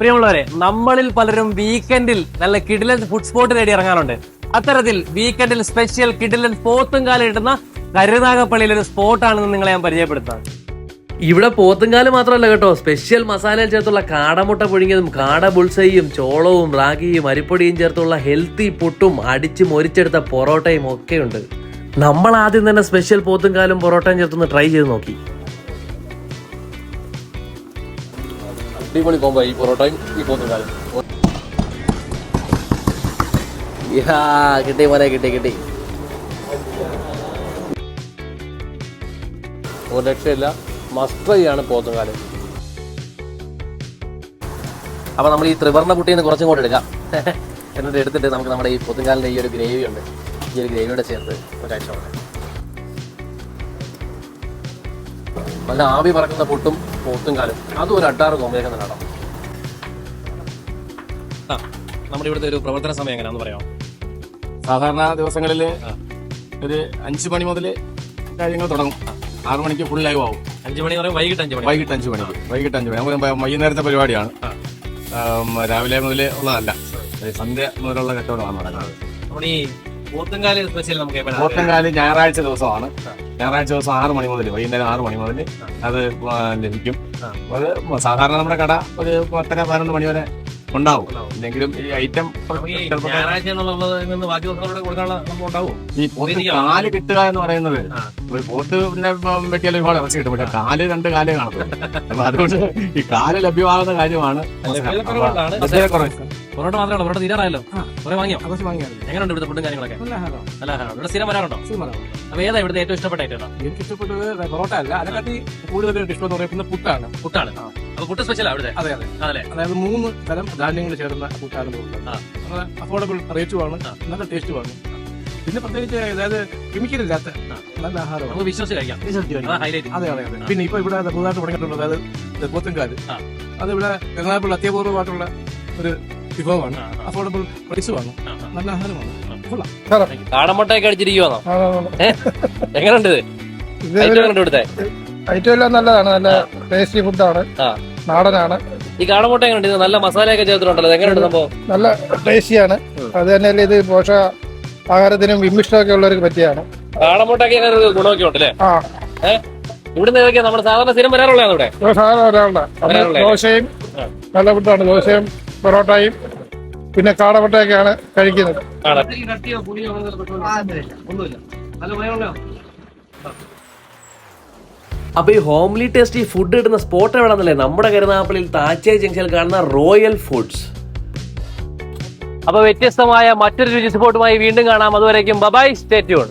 പ്രിയമുള്ളവരെ നമ്മളിൽ പലരും വീക്കെൻഡിൽ നല്ല കിഡിലൻ ഫുഡ് സ്പോട്ട് തേടി ഇറങ്ങാറുണ്ട്. അത്തരത്തിൽ വീക്കെൻഡിൽ സ്പെഷ്യൽ കിഡിലൻ പോത്തും കാലം കിട്ടുന്ന കരുനാഗപ്പള്ളിയിൽ ഒരു സ്പോട്ടാണെന്ന് നിങ്ങളെ ഞാൻ പരിചയപ്പെടുത്താം ഇവിടെ പോത്തുംകാൽ മാത്രമല്ല കേട്ടോ. സ്പെഷ്യൽ മസാലയിൽ ചേർത്തുള്ള കാടമുട്ട പുഴുങ്ങിയതും കാട ബുൾസയും ചോളവും റാഗിയും അരിപ്പൊടിയും ചേർത്തുള്ള ഹെൽത്തി പുട്ടും അടിച്ച് മൊരിച്ചെടുത്ത പൊറോട്ടയും ഒക്കെ ഉണ്ട്. നമ്മൾ ആദ്യം തന്നെ സ്പെഷ്യൽ പോത്തുംകാലും പൊറോട്ടയും ചേർത്തൊന്ന് ട്രൈ ചെയ്ത് നോക്കി. അടിപൊളി കോമ്പോ ഈ പൊറോട്ടയും ഈ പോത്തുകാലും. കിട്ടി മോനെ കിട്ടി കിട്ടി. ഒരു രക്ഷയില്ല. മസ്റ്റ് ട്രൈ ആണ് പോത്തുകാൽ. അപ്പൊ നമ്മൾ ഈ ത്രിവർണ കുട്ടിയിൽ നിന്ന് കുറച്ചും കൂടെ എടുക്കാം. എന്നിട്ട് എടുത്തിട്ട് നമുക്ക് നമ്മുടെ ഈ പൊത്തുംകാലിന്റെ ഈ ഒരു ഗ്രേവി ഉണ്ട്. ഈ ഒരു ഗ്രേവിയോടെ ചേർത്ത് ഒരാഴ്ച കൊണ്ട്. നല്ല ആവി പറക്കുന്ന പോത്തും കാലും. അതും ഒരു അട്ടാറ് കോമ്പിനേഷൻ തന്നെ നമ്മുടെ ഇവിടുത്തെ ഒരു പ്രവർത്തന സമയം എങ്ങനെയാണെന്ന് പറയാം സാധാരണ ദിവസങ്ങളിൽ ഒരു അഞ്ച് മണി മുതൽ കാര്യങ്ങൾ തുടങ്ങും. ആറു മണിക്ക് ഫുൾ ലൈവ് ആവും. അഞ്ചു മണി പറയും വൈകിട്ട് അഞ്ച് മണി. വൈകിട്ട് അഞ്ച് മണി വൈകിട്ട് അഞ്ച് മണി. നമുക്ക് വൈകുന്നേരത്തെ പരിപാടിയാണ്. രാവിലെ മുതൽ ഉള്ളതല്ല. സന്ധ്യ മുതലുള്ള കച്ചവടമാണ് നടക്കുന്നത്. നമ്മുടെ ഈ പോത്തൻകാൽ ഞായറാഴ്ച ദിവസമാണ്. ഞായറാഴ്ച ദിവസം ആറ് മണി മുതൽ വൈകുന്നേരം ആറ് മണി മുതൽ അത് ലഭിക്കും. അത് സാധാരണ നമ്മുടെ കട ഒരു പത്തര പതിനൊന്ന് മണി വരെ ഉണ്ടാവും. എങ്കിലും ഈ ഐറ്റം ഈ ഞായറാഴ്ച എന്നുള്ളത് നിന്ന് ബാക്കി ദിവസങ്ങളോട് കൊടുക്കാനുള്ള നമുക്ക് ഉണ്ടാവും. ഈ പോത്ത് കാൽ കിട്ടുക എന്ന് പറയുന്നത് ഒരു പോത്ത് പിന്നെ വെട്ടിയാൽ ഒരുപാട് ഇറച്ചി കിട്ടും. പക്ഷെ കാൽ രണ്ട് കാലേ കാണത്തുള്ളൂ. അപ്പൊ അതുകൊണ്ട് ഈ കാൽ ലഭ്യമാകുന്ന കാര്യമാണ്. പൊറോട്ട മാത്രമേ പൊറോട്ട തീരാറായല്ലോ. കുറെ വാങ്ങിയോ. എങ്ങനെയുണ്ട് ഇവിടുത്തെ ഫുഡും കാര്യങ്ങളൊക്കെ? ആഹാരമാണ് ഇവിടെ സ്ഥിരം വരാറുണ്ടോ? അപ്പൊ ഏതാ ഇവിടുത്തെ ഏറ്റവും ഇഷ്ടപ്പെട്ട ഐറ്റം എനിക്ക് ഇഷ്ടപ്പെട്ടത് പൊറോട്ട അല്ല. അതിനെക്കാട്ടി കൂടുതൽ ഇഷ്ടം എന്ന് പറയുന്നത് പുട്ടാണ്. പുട്ടാണ്. അപ്പൊ പുട്ട് സ്പെഷ്യലാ ഇവിടുത്തെ? അതെ അതെ. അതല്ലേ അതായത് മൂന്ന് തരം ധാന്യങ്ങൾ ചേർന്ന പുട്ടാണ് അഫോർഡബിൾ റേറ്റുമാണ് ആ. നല്ല ടേസ്റ്റുമാണ് പിന്നെ പ്രത്യേകിച്ച് അതായത് കെമിക്കൽ ഇല്ലാത്ത നല്ല ആഹാരം നമുക്ക് വിശ്വസിച്ച് കഴിക്കാം. ഹൈലൈറ്റ് അതെ അതെ അതെ. പിന്നെ ഇപ്പൊ ഇവിടെ പുതുതായിട്ട് തുടങ്ങിയിട്ടുള്ളത് അതായത് പോത്തുംകാൽ. അത് ഇവിടെ എറണാകുളം അത്യപൂർവമായിട്ടുള്ള ഒരു വിഭവമാണ്. അഫോർഡബിൾ പ്രൈസുമാണ് നല്ല ആഹാരമാണ്. കൊള്ളാം. കാടമുട്ടയൊക്കെ അടിച്ചിരിക്കുവാണോ എങ്ങനെയുണ്ട് ഇത്? ഐറ്റം എല്ലാം നല്ലതാണ്. നല്ല ടേസ്റ്റി ഫുഡാണ്. നാടനാണ്. ഈ കാടമുട്ട എങ്ങനെയുണ്ട് നല്ല മസാലയൊക്കെ ചേർത്തിട്ടുണ്ടല്ലോ. എങ്ങനെയുണ്ട് സംഭവം? നല്ല ടേസ്റ്റിയാണ് അത് തന്നെയല്ലേ ഇത് പോഷക ആഹാരത്തിനും വിമ്മിഷ്ടമൊക്കെ ഉള്ളവർക്ക് പറ്റിയാണ് അങ്ങനെ ഒരു ഗുണമൊക്കെ ഇവിടുന്ന് ഏതൊക്കെയാ? നമ്മുടെ സാധാരണ സ്ഥിരം വരാറുള്ളതാണ് ഇവിടെ സാധാരണ. ദോശയും നല്ല ഫുഡാണ് ദോശയും പൊറോട്ടയും പിന്നെ കാടമുട്ടയൊക്കെയാണ് കഴിക്കുന്നത്. ആണ് അപ്പൊ ഈ ഹോംലി ടേസ്റ്റ് ഈ ഫുഡ് ഇടുന്ന സ്പോട്ട് എവിടെന്നല്ലേ നമ്മുടെ കരുനാപ്പിളിൽ താച്ചേ ജംഗ്ഷനിൽ കാണുന്ന റോയൽ ഫുഡ്സ് അപ്പൊ വ്യത്യസ്തമായ മറ്റൊരു രുചി സ്പോട്ടുമായി വീണ്ടും കാണാം. അതുവരേക്കും ബബായ് സ്റ്റേറ്റ്യൂൺ